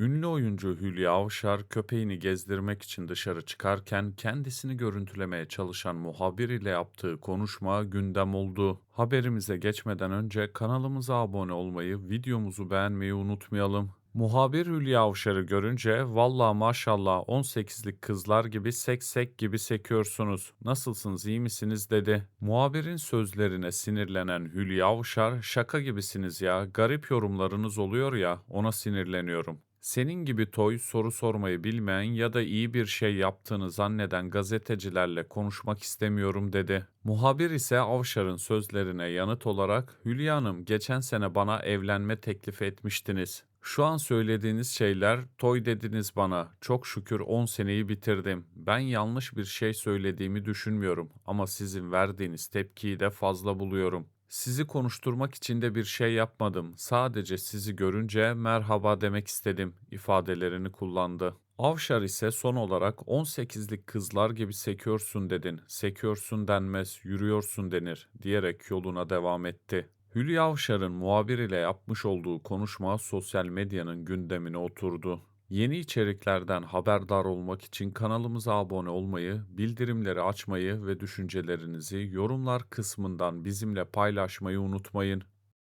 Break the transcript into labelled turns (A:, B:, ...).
A: Ünlü oyuncu Hülya Avşar köpeğini gezdirmek için dışarı çıkarken kendisini görüntülemeye çalışan muhabir ile yaptığı konuşma gündem oldu. Haberimize geçmeden önce kanalımıza abone olmayı, videomuzu beğenmeyi unutmayalım. Muhabir Hülya Avşar'ı görünce valla maşallah 18'lik kızlar gibi sek sek gibi sekiyorsunuz. Nasılsınız iyi misiniz dedi. Muhabirin sözlerine sinirlenen Hülya Avşar şaka gibisiniz ya garip yorumlarınız oluyor ya ona sinirleniyorum. Senin gibi toy soru sormayı bilmeyen ya da iyi bir şey yaptığını zanneden gazetecilerle konuşmak istemiyorum dedi. Muhabir ise Avşar'ın sözlerine yanıt olarak Hülya Hanım geçen sene bana evlenme teklif etmiştiniz. Şu an söylediğiniz şeyler toy dediniz bana. Çok şükür 10 seneyi bitirdim. Ben yanlış bir şey söylediğimi düşünmüyorum ama sizin verdiğiniz tepkiyi de fazla buluyorum. Sizi konuşturmak için de bir şey yapmadım. Sadece sizi görünce merhaba demek istedim ifadelerini kullandı. Avşar ise son olarak 18'lik kızlar gibi sekiyorsun dedin. Sekiyorsun denmez, yürüyorsun denir diyerek yoluna devam etti. Hülya Avşar'ın muhabir ile yapmış olduğu konuşma sosyal medyanın gündemine oturdu. Yeni içeriklerden haberdar olmak için kanalımıza abone olmayı, bildirimleri açmayı ve düşüncelerinizi yorumlar kısmından bizimle paylaşmayı unutmayın.